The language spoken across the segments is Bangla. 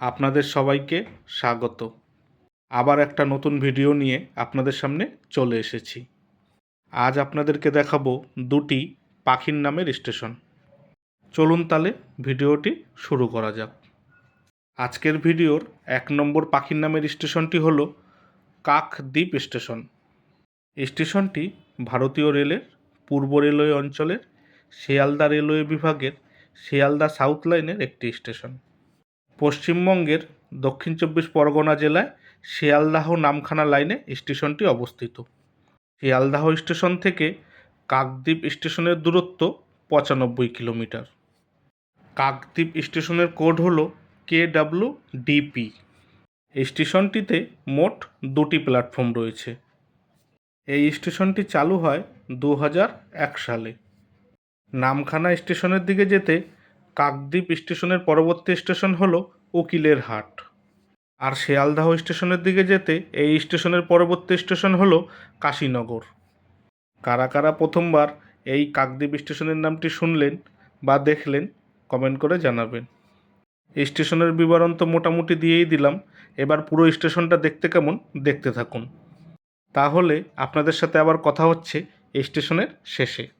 আপনাদের সবাইকে স্বাগত। আবার একটা নতুন ভিডিও নিয়ে আপনাদের সামনে চলে এসেছি। আজ আপনাদেরকে দেখাবো দুটি পাখির নামের স্টেশন। চলুন তাহলে ভিডিওটি শুরু করা যাক। আজকের ভিডিওর এক নম্বর পাখির নামের স্টেশনটি হল কাকদ্বীপ স্টেশন। স্টেশনটি ভারতীয় রেলের পূর্ব রেলওয়ে অঞ্চলের শিয়ালদা রেলওয়ে বিভাগের শিয়ালদা সাউথ লাইনের একটি স্টেশন। পশ্চিমবঙ্গের দক্ষিণ চব্বিশ পরগনা জেলায় শিয়ালদাহ নামখানা লাইনে স্টেশনটি অবস্থিত। শিয়ালদাহ স্টেশন থেকে কাকদ্বীপ স্টেশনের দূরত্ব পঁচানব্বই কিলোমিটার। কাকদ্বীপ স্টেশনের কোড হল কে ডাব্লু ডিপি স্টেশনটিতে মোট দুটি প্ল্যাটফর্ম রয়েছে। এই স্টেশনটি চালু হয় দু এক সালে। নামখানা স্টেশনের দিকে যেতে কাকদ্বীপ স্টেশনের পরবর্তী স্টেশন হলো উকিলের হাট। আর শিয়ালদাহ স্টেশনের দিকে যেতে এই স্টেশনের পরবর্তী স্টেশন হলো কাশীনগর। কারা কারা প্রথমবার এই কাকদ্বীপ স্টেশনের নামটি শুনলেন বা দেখলেন, কমেন্ট করে জানাবেন। স্টেশনের বিবরণ তো মোটামুটি দিয়েই দিলাম, এবার পুরো স্টেশনটা দেখতে কেমন, দেখতে থাকুন। তাহলে আপনাদের সাথে আবার কথা হচ্ছে স্টেশনের শেষে।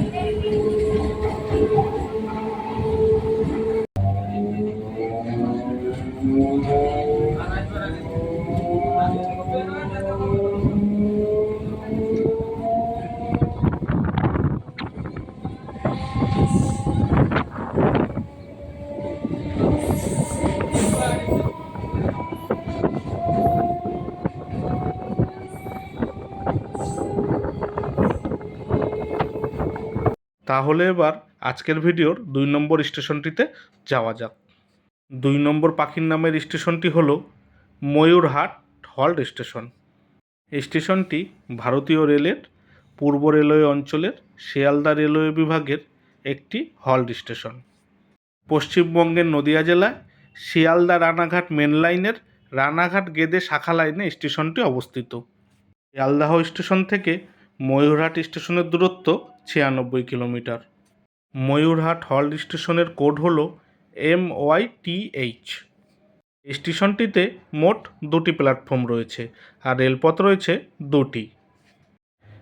তাহলে এবার আজকের ভিডিওর দুই নম্বর স্টেশনটিতে যাওয়া যাক। দুই নম্বর পাখির নামের স্টেশনটি হল ময়ূরহাট হল্ট স্টেশন। স্টেশনটি ভারতীয় রেলের পূর্ব রেলওয়ে অঞ্চলের শিয়ালদা রেলওয়ে বিভাগের একটি হল্ট স্টেশন। পশ্চিমবঙ্গের নদিয়া জেলায় শিয়ালদা রানাঘাট মেন লাইনের রানাঘাট গেদে শাখা লাইনে স্টেশনটি অবস্থিত। শিয়ালদাহ স্টেশন থেকে ময়ূরহাট স্টেশনের দূরত্ব ছিয়ানব্বই কিলোমিটার। ময়ূরহাট হল্ট স্টেশনের কোড হল এম ওয়াই টি এইচ। স্টেশনটিতে মোট দুটি প্ল্যাটফর্ম রয়েছে আর রেলপথ রয়েছে দুটি।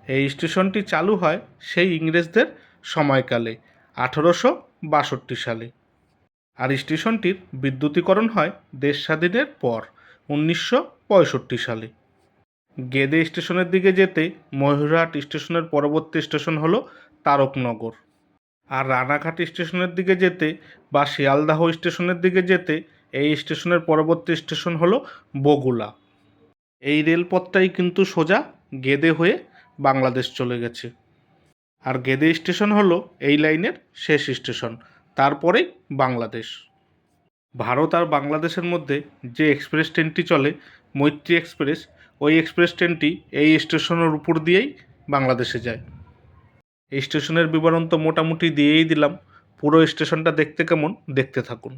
এই স্টেশনটি চালু হয় সেই ইংরেজদের সময়কালে, আঠেরোশো বাষট্টি সালে। আর স্টেশনটির বিদ্যুতীকরণ হয় দেশ স্বাধীনের পর, উনিশশো পঁয়ষট্টি সালে। গেদে স্টেশনের দিকে যেতে ময়ূরহাট স্টেশনের পরবর্তী স্টেশন হলো তারকনগর। আর রানাঘাট স্টেশনের দিকে যেতে বা শিয়ালদাহ স্টেশনের দিকে যেতে এই স্টেশনের পরবর্তী স্টেশন হলো বগুলা। এই রেলপথটাই কিন্তু সোজা গেদে হয়ে বাংলাদেশ চলে গেছে। আর গেদে স্টেশন হলো এই লাইনের শেষ স্টেশন, তারপরেই বাংলাদেশ। ভারত আর বাংলাদেশের মধ্যে যে এক্সপ্রেস ট্রেনটি চলে, মৈত্রী এক্সপ্রেস ওই এক্সপ্রেস ট্রেনটি এই স্টেশনের উপর দিয়েই বাংলাদেশে যায়। এই স্টেশনের বিবরণ তো মোটামুটি দিয়েই দিলাম। পুরো স্টেশনটা দেখতে কেমন, দেখতে থাকুন।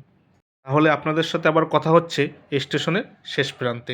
তাহলে আপনাদের সাথে আবার কথা হচ্ছে এই স্টেশনের শেষ প্রান্তে।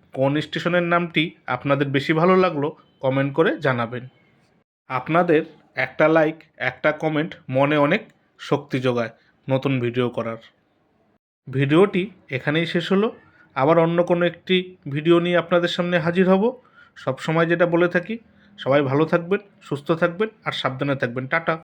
কোন স্টেশনের নামটি আপনাদের বেশি ভালো লাগল কমেন্ট করে জানাবেন। আপনাদের একটা লাইক, একটা কমেন্ট মনে অনেক শক্তি যোগায় নতুন ভিডিও করার। ভিডিওটি এখানেই শেষ হলো। আবার অন্য কোনো একটি ভিডিও নিয়ে আপনাদের সামনে হাজির হব। সব সময় যেটা বলে থাকি, সবাই ভালো থাকবেন, সুস্থ থাকবেন আর সাবধানে থাকবেন। টাটা।